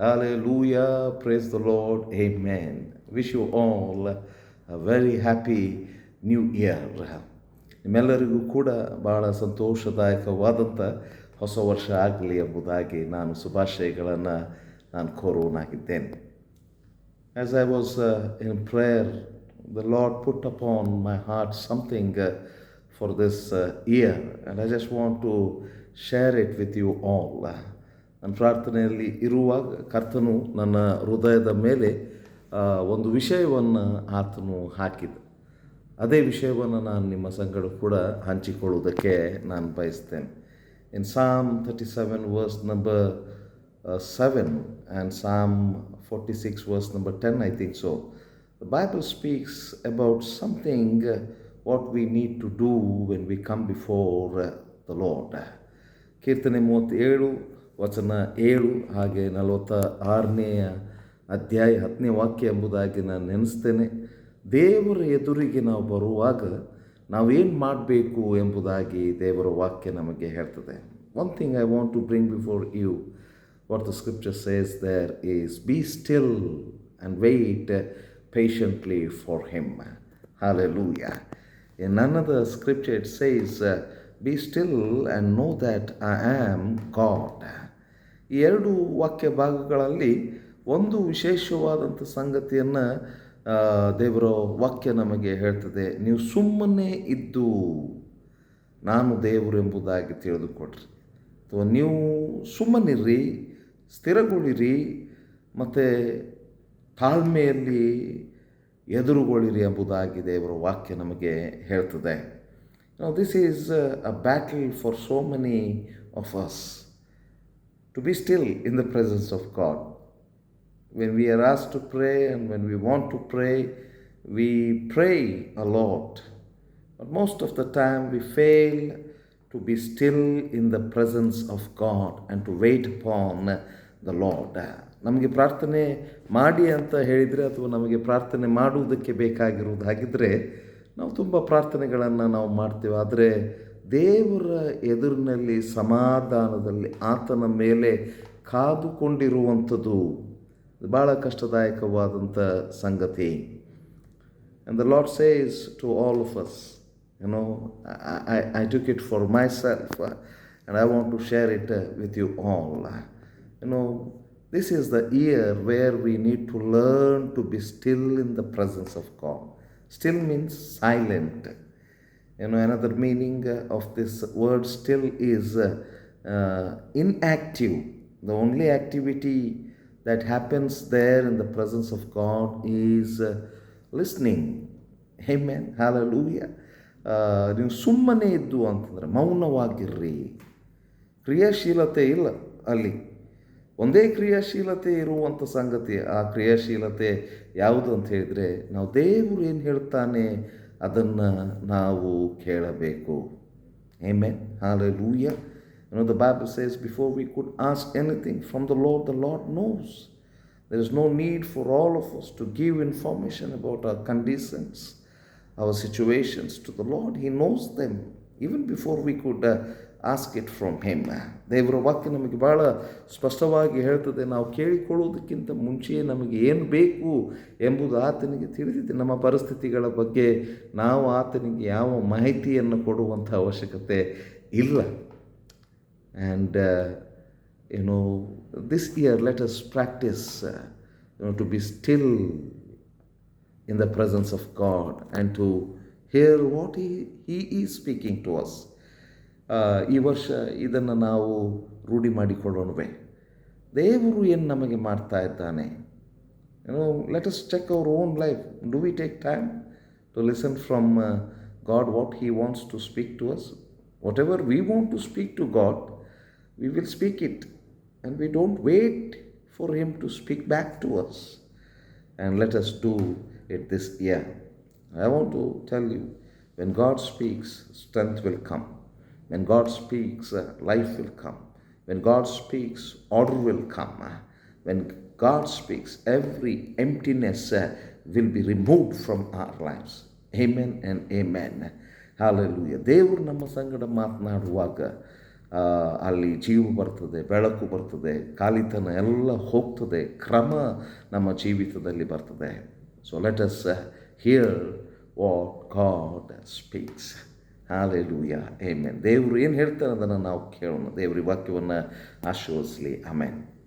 Hallelujah. Praise the Lord. Amen. Wish you all a very happy new year. ನಿಮ್ಮೆಲ್ಲರಿಗೂ ಕೂಡ ಭಾಳ ಸಂತೋಷದಾಯಕವಾದಂಥ ಹೊಸ ವರ್ಷ ಆಗಲಿ ಎಂಬುದಾಗಿ ನಾನು ಶುಭಾಶಯಗಳನ್ನು ನಾನು ಕೋರುವನಾಗಿದ್ದೇನೆ As I was uh, in prayer, the Lord put upon my heart something uh, for this uh, year, and I just want to share it ನನ್ನ ಪ್ರಾರ್ಥನೆಯಲ್ಲಿ ಇರುವಾಗ ಕರ್ತನು ನನ್ನ ಹೃದಯದ ಮೇಲೆ ಒಂದು ವಿಷಯವನ್ನು ಆತನು ಹಾಕಿದ. ಅದೇ ವಿಷಯವನ್ನು ನಾನು ನಿಮ್ಮ ಸಂಗಡ ಕೂಡ ಹಂಚಿಕೊಳ್ಳುವುದಕ್ಕೆ ನಾನು ಬಯಸ್ತೇನೆ. In psalm thirty seven verse number seven and psalm forty six verse number ten I think so the Bible speaks about something what we need to do when we come before the Lord ಕೀರ್ತನೆ ಮೂವತ್ತೇಳು ವಚನ ಏಳು ಹಾಗೆ ನಲವತ್ತ ಆರನೆಯ ಅಧ್ಯಾಯ ಹತ್ತನೇ ವಾಕ್ಯ ಎಂಬುದಾಗಿ ನಾನು ನೆನೆಸ್ತೇನೆ ದೇವರ ಎದುರಿಗೆ ನಾವು ಬರುವಾಗ ನಾವೇನು ಮಾಡಬೇಕು ಎಂಬುದಾಗಿ ದೇವರ ವಾಕ್ಯ ನಮಗೆ ಹೇಳ್ತದೆ one thing I want to bring before you what the scripture says there is be still and wait patiently for him hallelujah in another scripture it says uh, be still and know that i am god ಈ ಎರಡು ವಾಕ್ಯ ಭಾಗಗಳಲ್ಲಿ ಒಂದು ವಿಶೇಷವಾದಂಥ ಸಂಗತಿಯನ್ನು ದೇವರ ವಾಕ್ಯ ನಮಗೆ ಹೇಳ್ತದೆ. ನೀವು ಸುಮ್ಮನೆ ಇದ್ದು ನಾನು ದೇವರು ಎಂಬುದಾಗಿ ತಿಳಿದುಕೊಡ್ರಿ ಅಥವಾ ನೀವು ಸುಮ್ಮನಿರ್ರಿ ಸ್ಥಿರಗೊಳಿರಿ, ಮತ್ತು ತಾಳ್ಮೆಯಲ್ಲಿ ಎದುರುಗೊಳ್ಳಿರಿ ಎಂಬುದಾಗಿ ದೇವರ ವಾಕ್ಯ ನಮಗೆ ಹೇಳ್ತದೆ. This is a battle for so many of us To be still in the presence of God when we are asked to pray and when we want to pray, we pray a lot. But most of the time, we fail to be still in the presence of God and to wait upon the Lord. ನಮಗೆ ಪ್ರಾರ್ಥನೆ ಮಾಡಿ ಅಂತ ಹೇಳಿದರೆ ಅಥವಾ ನಮಗೆ ಪ್ರಾರ್ಥನೆ ಮಾಡುವುದಕ್ಕೆ ಬೇಕಾಗಿರುವುದು ಹಾಗಿದ್ದರೆ ನಾವು ತುಂಬ ಪ್ರಾರ್ಥನೆಗಳನ್ನು ನಾವು ಮಾಡ್ತೇವೆ ಆದರೆ ದೇವರ ಎದುರಿನಲ್ಲಿ ಸಮಾಧಾನದಲ್ಲಿ ಆತನ ಮೇಲೆ ಕಾದುಕೊಂಡಿರುವಂಥದ್ದು ಭಾಳ ಕಷ್ಟದಾಯಕವಾದಂಥ ಸಂಗತಿ And the Lord says to all of us, you know, I, I, I took it for myself uh, and I want to share it uh, with you all. You know, this is the year where we need to learn to be still in the presence of God. Still means silent. You know, another meaning uh, of this word still is uh, uh, inactive. The only activity that happens there in the presence of God is uh, listening. Amen. Hallelujah. Uh, ನೀವು ಸುಮ್ಮನೆ ಇದ್ದು ಅಂತಂದರೆ ಮೌನವಾಗಿರ್ರಿ ಕ್ರಿಯಾಶೀಲತೆ ಇಲ್ಲ ಅಲ್ಲಿ ಒಂದೇ ಕ್ರಿಯಾಶೀಲತೆ ಇರುವಂಥ ಸಂಗತಿ ಆ ಕ್ರಿಯಾಶೀಲತೆ ಯಾವುದು ಅಂತ ಹೇಳಿದರೆ ನಾವು ದೇವರು ಏನು ಹೇಳ್ತಾನೆ ಅದನ್ನು ನಾವು ಕೇಳಬೇಕು Amen. Hallelujah. You know, the Bible says before we could ask anything from the Lord, the Lord knows. There is no need for all of us to give information about our conditions, our situations to the Lord. He knows them even before we could uh, ask it from him ದೇವರ ವಾಕ್ಯ ನಮಗೆ ಭಾಳ ಸ್ಪಷ್ಟವಾಗಿ ಹೇಳ್ತದೆ. ನಾವು ಕೇಳಿಕೊಳ್ಳುವುದಕ್ಕಿಂತ ಮುಂಚೆಯೇ ನಮಗೆ ಏನು ಬೇಕು ಎಂಬುದು ಆತನಿಗೆ ತಿಳಿದಿದೆ. ನಮ್ಮ ಪರಿಸ್ಥಿತಿಗಳ ಬಗ್ಗೆ ನಾವು ಆತನಿಗೆ ಯಾವ ಮಾಹಿತಿಯನ್ನು ಕೊಡುವಂಥ ಅವಶ್ಯಕತೆ ಇಲ್ಲ. And you know this year let us practice you know to be still in the presence of God and to hear what ಈ ಈ ಈಸ್ ಸ್ಪೀಕಿಂಗ್ ಟು ಅಸ್ ಈ ವರ್ಷ ಇದನ್ನು ನಾವು ರೂಢಿ ಮಾಡಿಕೊಳ್ಳೋಣವೇ ದೇವರು ಏನು ನಮಗೆ ಮಾಡ್ತಾ ಇದ್ದಾನೆ you know, let us check our own life. Do we take time to listen from uh, God what He wants to speak to us? Whatever we want to speak to God, we will speak it. And we don't wait for Him to speak back to us. And let us do it this year. I want to tell you when God speaks, strength will come. When God speaks, uh, life will come. When God speaks, order will come. When God speaks, every emptiness uh, will be removed from our lives. Amen and amen. Hallelujah. ದೇವರು ನಮ್ಮ ಸಂಗಡ ಮಾತನಾಡುವಾಗ ಅಲ್ಲಿ ಜೀವ ಬರ್ತದೆ ಬೆಳಕು ಬರ್ತದೆ ಕಾಲಿತನ ಎಲ್ಲ ಹೋಗ್ತದೆ ಕ್ರಮ ನಮ್ಮ ಜೀವಿತದಲ್ಲಿ ಬರ್ತದೆ so let us hear what God speaks hallelujah. Amen ದೇವರು ಏನು ಹೇಳ್ತಾರೆ ಅದನ್ನು ನಾವು ಕೇಳೋಣ. ದೇವ್ರ ವಾಕ್ಯವನ್ನು ಆಶೀರ್ವದಿಸಲಿ. ಆಮೇನ್